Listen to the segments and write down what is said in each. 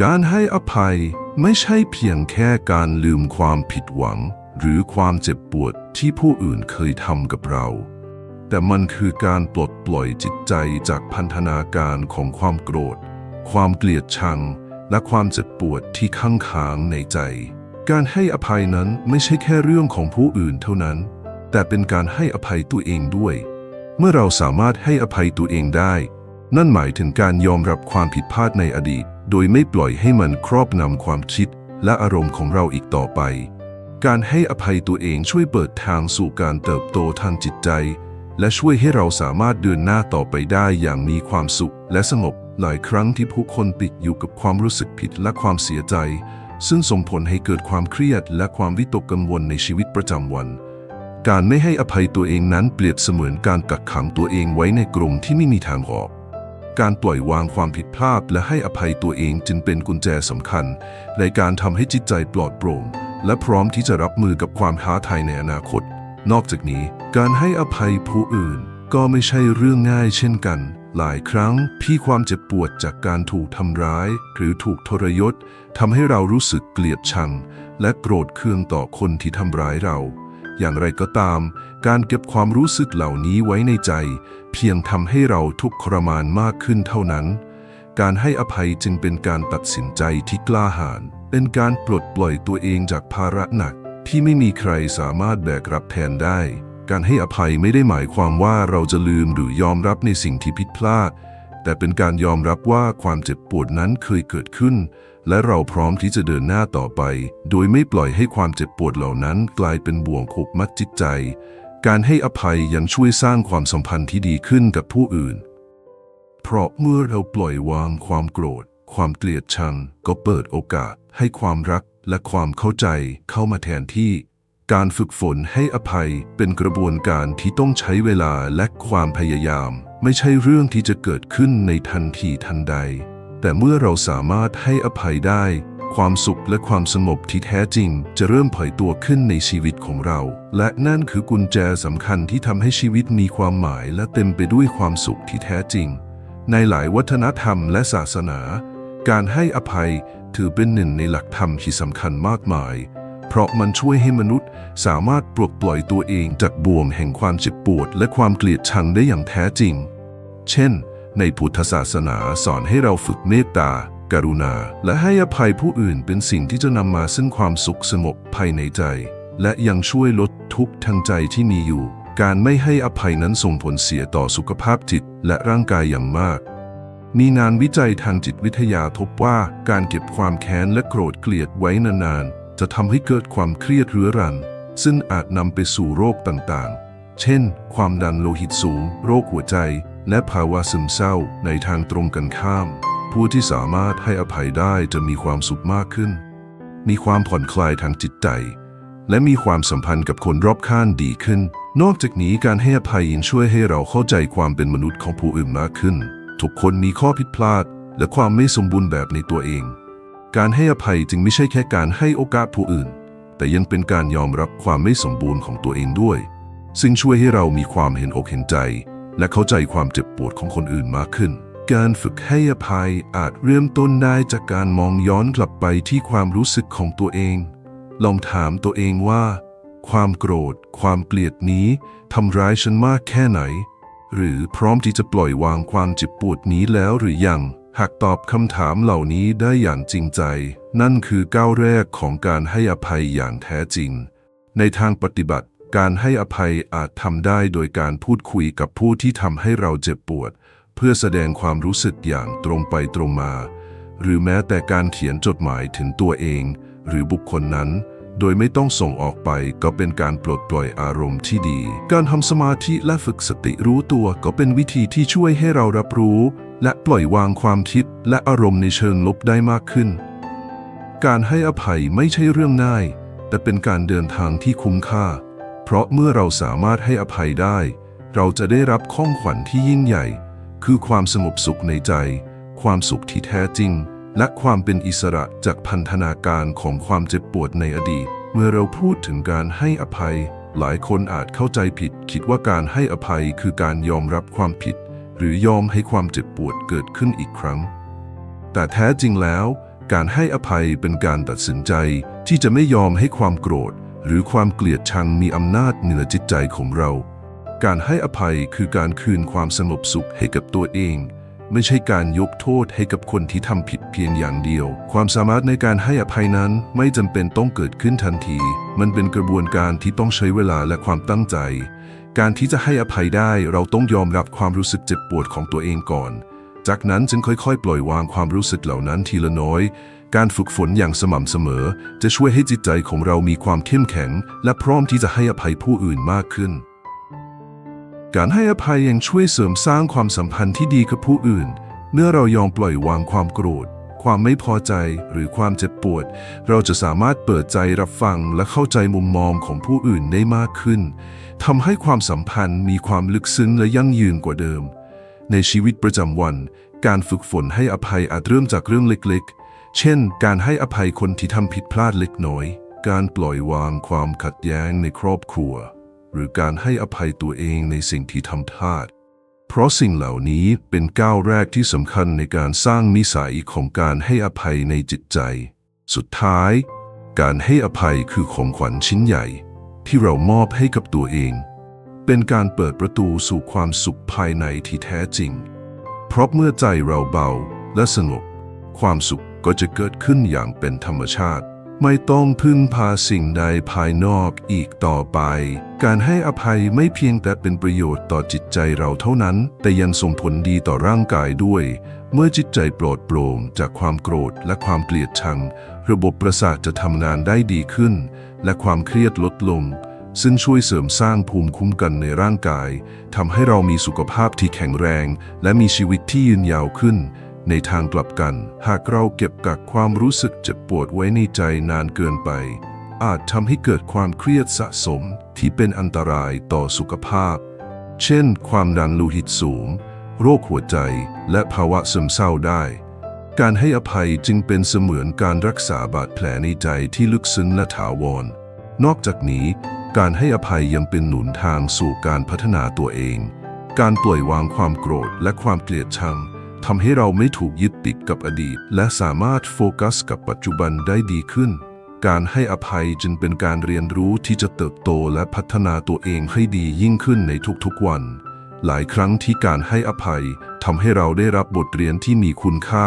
การให้อภัยไม่ใช่เพียงแค่การลืมความผิดหวัง หรือความเจ็บปวดที่ผู้อื่นเคยทำกับเรา แต่มันคือการปลดปล่อยจิตใจจากพันธนาการของความโกรธ ความเกลียดชัง และความเจ็บปวดที่ข้างค้างในใจ การให้อภัยนั้นไม่ใช่แค่เรื่องของผู้อื่นเท่านั้น แต่เป็นการให้อภัยตัวเองด้วย เมื่อเราสามารถให้อภัยตัวเองได้ นั่นหมายถึงการยอมรับความผิดพลาดในอดีต โดยไม่ปล่อยให้มันครอบงำความคิดและอารมณ์ของเราอีกต่อไป การให้อภัยตัวเองช่วยเปิดทางสู่การเติบโตทางจิตใจ และช่วยให้เราสามารถเดินหน้าต่อไปได้อย่างมีความสุขและสงบ หลายครั้งที่ผู้คนติดอยู่กับความรู้สึกผิดและความเสียใจ ซึ่งส่งผลให้เกิดความเครียดและความวิตกกังวลในชีวิตประจำวัน การไม่ให้อภัยตัวเองนั้นเปรียบเสมือนการกักขังตัวเองไว้ในกรงที่ไม่มีทางออก การปล่อยวางความผิดพลาดและให้อภัยตัวเองจึงเป็นกุญแจสำคัญ ในการทำให้จิตใจปลอดโปร่ง และพร้อมที่จะรับมือกับความท้าทายในอนาคต นอกจากนี้ การให้อภัยผู้อื่น ก็ไม่ใช่เรื่องง่ายเช่นกัน หลายครั้งพี่ความเจ็บปวดจากการถูกทำร้าย หรือถูกทรยศทำให้เรารู้สึกเกลียดชัง และโกรธเคืองต่อคนที่ทำร้ายเรา อย่างไรก็ตาม การเก็บความรู้สึกเหล่านี้ไว้ในใจ เพียงทำให้เราทุกข์ทรมานมากขึ้นเท่านั้น การให้อภัยจึงเป็นการตัดสินใจที่กล้าหาญ เป็นการปลดปล่อยตัวเองจากภาระหนัก ที่ไม่มีใครสามารถแบกรับแทนได้ การให้อภัยไม่ได้หมายความว่าเราจะลืมหรือยอมรับในสิ่งที่ผิดพลาด แต่เป็นการยอมรับว่าความเจ็บปวดนั้นเคยเกิดขึ้น และเราพร้อมที่จะเดินหน้าต่อไป โดยไม่ปล่อยให้ความเจ็บปวดเหล่านั้นกลายเป็นบ่วงผูกมัดจิตใจ การให้อภัยยังช่วยสร้างความสัมพันธ์ที่ดีขึ้นกับผู้อื่น เพราะเมื่อเราปล่อยวางความโกรธ ความเกลียดชัง ก็เปิดโอกาสให้ความรักและความเข้าใจเข้ามาแทนที่ การฝึกฝนให้อภัยเป็นกระบวนการที่ต้องใช้เวลาและความพยายาม ไม่ใช่เรื่องที่จะเกิดขึ้นในทันทีทันใด แต่เมื่อเราสามารถให้อภัยได้ ความสุขและความสงบที่แท้จริง จะเริ่มเผยตัวขึ้นในชีวิตของเรา และนั่นคือกุญแจสำคัญที่ทำให้ชีวิตมีความหมายและเต็มไปด้วยความสุขที่แท้จริง ในหลายวัฒนธรรมและศาสนา การให้อภัยถือเป็นหนึ่งในหลักธรรมที่สำคัญมากมาย เพราะมันช่วยให้มนุษย์สามารถปลดปล่อยตัวเองจากบ่วงแห่งความเจ็บปวด และความเกลียดชังได้อย่างแท้จริง เช่น ในพุทธศาสนาสอนให้เราฝึกเมตตา กรุณา และให้อภัยผู้อื่นเป็นสิ่งที่จะนำมาซึ่งความสุขสงบภายในใจ และยังช่วยลดทุกข์ทางใจที่มีอยู่ การไม่ให้อภัยนั้นส่งผลเสียต่อสุขภาพจิตและร่างกายอย่างมาก มีงานวิจัยทางจิตวิทยาพบว่าการเก็บความแค้นและโกรธเกลียดไว้นานๆ จะทำให้เกิดความเครียดเรื้อรัง ซึ่งอาจนำไปสู่โรคต่างๆ เช่น ความดันโลหิตสูง โรคหัวใจ และภาวะซึมเศร้าในทางตรงกันข้าม ผู้ที่สามารถให้อภัยได้จะมีความสุขมากขึ้น มีความผ่อนคลายทางจิตใจ และมีความสัมพันธ์กับคนรอบข้างดีขึ้น นอกจากนี้การให้อภัยยังช่วยให้เราเข้าใจความเป็นมนุษย์ของผู้อื่นมากขึ้น ทุกคนมีข้อผิดพลาด และความไม่สมบูรณ์แบบในตัวเอง การให้อภัยจึงไม่ใช่แค่การให้โอกาสผู้อื่น แต่ยังเป็นการยอมรับความไม่สมบูรณ์ของตัวเองด้วย ซึ่งช่วยให้เรามีความเห็นอกเห็นใจ และเข้าใจความเจ็บปวดของคนอื่นมากขึ้น การฝึกให้อภัยอาจเริ่มต้นได้จากการมองย้อนกลับไปที่ความรู้สึกของตัวเอง ลองถามตัวเองว่า ความโกรธ ความเกลียดนี้ทำร้ายฉันมากแค่ไหน หรือพร้อมที่จะปล่อยวางความเจ็บปวดนี้แล้วหรือยัง หากตอบคำถามเหล่านี้ได้อย่างจริงใจ นั่นคือก้าวแรกของการให้อภัยอย่างแท้จริง ในทางปฏิบัติ การให้อภัยอาจทำได้โดยการพูดคุยกับผู้ที่ทำให้เราเจ็บปวด เพื่อแสดงความรู้สึกอย่างตรงไปตรงมา หรือแม้แต่การเขียนจดหมายถึงตัวเอง หรือบุคคลนั้น โดยไม่ต้องส่งออกไปก็เป็นการปลดปล่อยอารมณ์ที่ดี การทำสมาธิและฝึกสติรู้ตัวก็เป็นวิธีที่ช่วยให้เรารับรู้ และปล่อยวางความคิดและอารมณ์ในเชิงลบได้มากขึ้น การให้อภัยไม่ใช่เรื่องง่าย แต่เป็นการเดินทางที่คุ้มค่า เพราะเมื่อเราสามารถให้อภัยได้ เราจะได้รับข้องขวัญที่ยิ่งใหญ่ คือความสงบสุขในใจ ความสุขที่แท้จริง และความเป็นอิสระจากพันธนาการของความเจ็บปวดในอดีต เมื่อเราพูดถึงการให้อภัย หลายคนอาจเข้าใจผิด คิดว่าการให้อภัยคือการยอมรับความผิด หรือยอมให้ความเจ็บปวดเกิดขึ้นอีกครั้ง แต่แท้จริงแล้ว การให้อภัยเป็นการตัดสินใจที่จะไม่ยอมให้ความโกรธ หรือความเกลียดชังมีอำนาจเหนือจิตใจของเรา การให้อภัยคือการคืนความสงบสุขให้กับตัวเอง ไม่ใช่การยกโทษให้กับคนที่ทำผิดเพียงอย่างเดียว ความสามารถในการให้อภัยนั้นไม่จำเป็นต้องเกิดขึ้นทันที มันเป็นกระบวนการที่ต้องใช้เวลาและความตั้งใจ การที่จะให้อภัยได้เราต้องยอมรับความรู้สึกเจ็บปวดของตัวเองก่อน จากนั้นจึงค่อยๆ ปล่อยวางความรู้สึกเหล่านั้นทีละน้อยการฝึกฝนอย่างสม่ำเสมอ จะช่วยให้จิตใจของเรามีความเข้มแข็ง และพร้อมที่จะให้อภัยผู้อื่นมากขึ้น การให้อภัยยังช่วยเสริมสร้างความสัมพันธ์ที่ดีกับผู้อื่น เมื่อเรายอมปล่อยวางความโกรธ ความไม่พอใจหรือความเจ็บปวด เราจะสามารถเปิดใจรับฟังและเข้าใจมุมมองของผู้อื่นได้มากขึ้นทำให้ความสัมพันธ์มีความลึกซึ้งและยั่งยืนกว่าเดิม ในชีวิตประจำวัน การฝึกฝนให้อภัยอาจเริ่มจากเรื่องเล็กๆ เช่น การให้อภัยคนที่ทำผิดพลาดเล็กน้อย การปล่อยวางความขัดแย้งในครอบครัว หรือการให้อภัยตัวเองในสิ่งที่ทำพลาด เพราะสิ่งเหล่านี้เป็นก้าวแรกที่สำคัญในการสร้างนิสัยของการให้อภัยในจิตใจ สุดท้าย การให้อภัยคือของขวัญชิ้นใหญ่ ที่เรามอบให้กับตัวเอง เป็นการเปิดประตูสู่ความสุขภายในที่แท้จริง เพราะเมื่อใจเราเบาและสงบ ความสุขก็จะเกิดขึ้นอย่างเป็นธรรมชาติ ไม่ต้องพึ่งพาสิ่งใดภายนอกอีกต่อไป การให้อภัยไม่เพียงแต่เป็นประโยชน์ต่อจิตใจเราเท่านั้น แต่ยังส่งผลดีต่อร่างกายด้วย เมื่อจิตใจปลอดโปร่งจากความโกรธและความเกลียดชัง ระบบประสาทจะทำงานได้ดีขึ้น และความเครียดลดลง ซึ่งช่วยเสริมสร้างภูมิคุ้มกันในร่างกายทำให้เรามีสุขภาพที่แข็งแรง และมีชีวิตที่ยืนยาวขึ้น ในทางกลับกัน หากเราเก็บกักความรู้สึกเจ็บปวดไว้ในใจนานเกินไป อาจทำให้เกิดความเครียดสะสมที่เป็นอันตรายต่อสุขภาพ เช่น ความดันโลหิตสูง โรคหัวใจ และภาวะซึมเศร้าได้ การให้อภัยจึงเป็นเสมือนการรักษาบาดแผลในใจที่ลึกซึ้งและถาวร นอกจากนี้ การให้อภัยยังเป็นหนุนทางสู่การพัฒนาตัวเอง การปล่อยวางความโกรธและความเกลียดชัง ทำให้เราไม่ถูกยึดติดกับอดีต และสามารถโฟกัสกับปัจจุบันได้ดีขึ้น การให้อภัยจึงเป็นการเรียนรู้ที่จะเติบโตและพัฒนาตัวเองให้ดียิ่งขึ้นในทุกๆวัน หลายครั้งที่การให้อภัยทำให้เราได้รับบทเรียนที่มีคุณค่า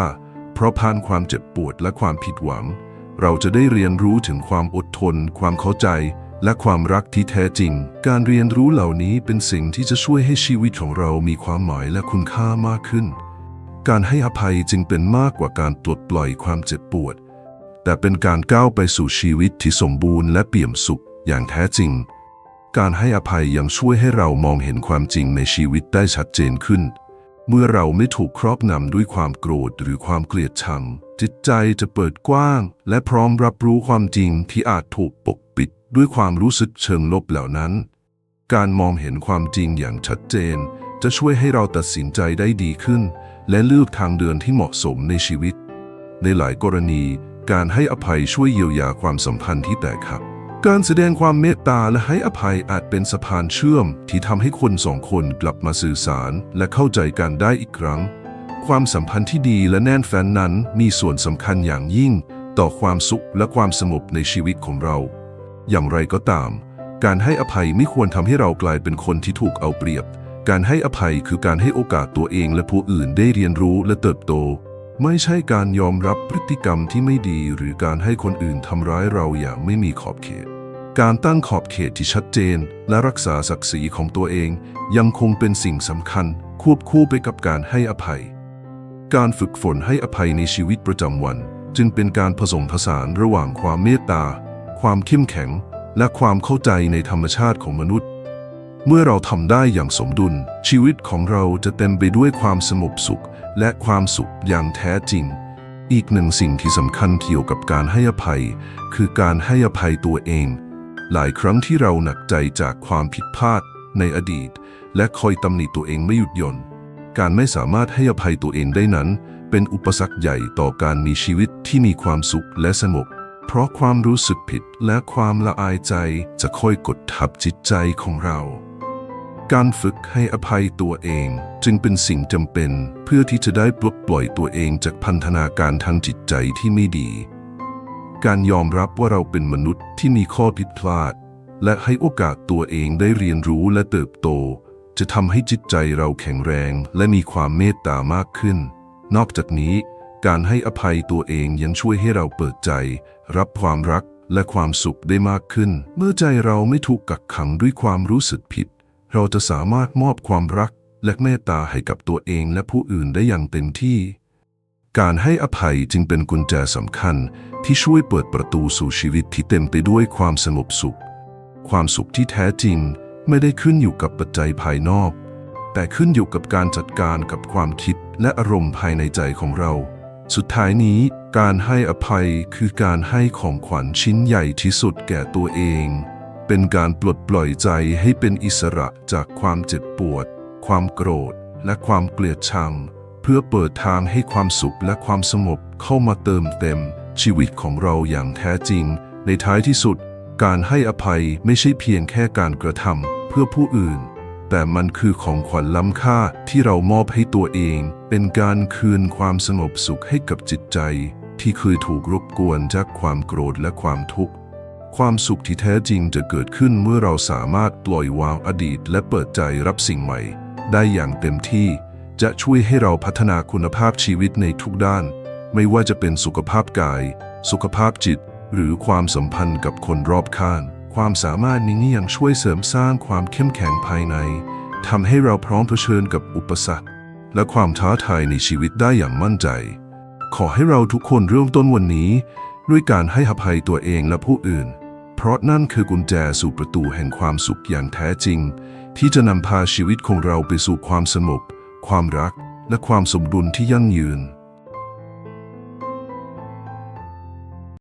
เพราะผ่านความเจ็บปวดและความผิดหวัง เราจะได้เรียนรู้ถึงความอดทน ความเข้าใจและความรักที่แท้จริง การเรียนรู้เหล่านี้เป็นสิ่งที่จะช่วยให้ชีวิตของเรามีความหมายและคุณค่ามากขึ้น การให้อภัยจึงเป็นมากกว่าการปลดปล่อยความเจ็บปวด แต่เป็นการก้าวไปสู่ชีวิตที่สมบูรณ์และเปี่ยมสุขอย่างแท้จริง การให้อภัยยังช่วยให้เรามองเห็นความจริงในชีวิตได้ชัดเจนขึ้น เมื่อเราไม่ถูกครอบงำด้วยความโกรธหรือความเกลียดชัง จิตใจจะเปิดกว้าง และพร้อมรับรู้ความจริงที่อาจถูกปกปิดด้วยความรู้สึกเชิงลบเหล่านั้น การมองเห็นความจริงอย่างชัดเจน จะช่วยให้เราตัดสินใจได้ดีขึ้น และเลือกทางเดินที่เหมาะสมในชีวิต ในหลายกรณีการให้อภัยช่วยเยียวยาความสัมพันธ์ที่แตกหัก การแสดงความเมตตาและให้อภัยอาจเป็นสะพานเชื่อม ที่ทำให้คนสองคนกลับมาสื่อสารและเข้าใจกันได้อีกครั้ง ความสัมพันธ์ที่ดีและแน่นแฟ้นนั้นมีส่วนสำคัญอย่างยิ่ง ต่อความสุขและความสงบในชีวิตของเรา อย่างไรก็ตาม การให้อภัยไม่ควรทำให้เรากลายเป็นคนที่ถูกเอาเปรียบ การให้อภัยคือการให้โอกาสตัวเองและผู้อื่นได้เรียนรู้และเติบโต ไม่ใช่การยอมรับพฤติกรรมที่ไม่ดีหรือการให้คนอื่นทำร้ายเราอย่างไม่มีขอบเขต การตั้งขอบเขตที่ชัดเจน และรักษาศักดิ์ศรีของตัวเอง ยังคงเป็นสิ่งสำคัญ ควบคู่ไปกับการให้อภัย การฝึกฝนให้อภัยในชีวิตประจำวัน จึงเป็นการผสมผสานระหว่างความเมตตา ความเข้มแข็ง และความเข้าใจในธรรมชาติของมนุษย์ เมื่อเราทำได้อย่างสมดุล ชีวิตของเราจะเต็มไปด้วยความสงบสุข และความสุขอย่างแท้จริง อีกหนึ่งสิ่งที่สำคัญเกี่ยวกับการให้อภัย คือการให้อภัยตัวเอง หลายครั้งที่เราหนักใจจากความผิดพลาดในอดีต และคอยตำหนิตัวเองไม่หยุดหย่อนการไม่สามารถให้อภัยตัวเองได้นั้น เป็นอุปสรรคใหญ่ต่อการมีชีวิตที่มีความสุขและสงบเพราะความรู้สึกผิดและความละอายใจจะค่อยกดทับจิตใจของเรา การฝึกให้อภัยตัวเองจึงเป็นสิ่งจำเป็น เพื่อที่จะได้ปลดปล่อยตัวเองจากพันธนาการทางจิตใจที่ไม่ดี การยอมรับว่าเราเป็นมนุษย์ที่มีข้อผิดพลาด และให้โอกาสตัวเองได้เรียนรู้และเติบโต จะทำให้จิตใจเราแข็งแรงและมีความเมตตามากขึ้น นอกจากนี้ การให้อภัยตัวเองยังช่วยให้เราเปิดใจ รับความรักและความสุขได้มากขึ้น เมื่อใจเราไม่ถูกกักขังด้วยความรู้สึกผิด เราจะสามารถมอบความรักและเมตตาให้กับตัวเองและผู้อื่นได้อย่างเต็มที่ การให้อภัยจึงเป็นกุญแจสำคัญที่ช่วยเปิดประตูสู่ชีวิตที่เต็มไปด้วยความสงบสุข ความสุขที่แท้จริงไม่ได้ขึ้นอยู่กับปัจจัยภายนอก แต่ขึ้นอยู่กับการจัดการกับความคิดและอารมณ์ภายในใจของเรา สุดท้ายนี้การให้อภัยคือการให้ของขวัญชิ้นใหญ่ที่สุดแก่ตัวเอง เป็นการปลดปล่อยใจให้เป็นอิสระจากความเจ็บปวด ความโกรธ และความเกลียดชัง เพื่อเปิดทางให้ความสุขและความสงบเข้ามาเติมเต็ม ชีวิตของเราอย่างแท้จริง ในท้ายที่สุด การให้อภัยไม่ใช่เพียงแค่การกระทำเพื่อผู้อื่น แต่มันคือของขวัญล้ำค่าที่เรามอบให้ตัวเอง เป็นการคืนความสงบสุขให้กับจิตใจ ที่เคยถูกรบกวนจากความโกรธและความทุกข์ ความสุขที่แท้จริงจะเกิดขึ้นเมื่อเราสามารถปล่อยวางอดีต และเปิดใจรับสิ่งใหม่ ได้อย่างเต็มที่ จะช่วยให้เราพัฒนาคุณภาพชีวิตในทุกด้าน ไม่ว่าจะเป็นสุขภาพกาย สุขภาพจิต หรือความสัมพันธ์กับคนรอบข้าง ความสามารถนี้ยังช่วยเสริมสร้างความเข้มแข็งภายในทำให้เราพร้อมเผชิญกับอุปสรรค และความท้าทายในชีวิตได้อย่างมั่นใจ ขอให้เราทุกคนเริ่มต้นวันนี้ด้วยการให้อภัยตัวเองและผู้อื่น ราะนั่นคือกุญแจสู่ประตูแห่งความสุขอย่างแท้จริง ที่จะนำพาชีวิตของเราไปสู่ความสงบความรัก และความสมดุลที่ยั่งยืน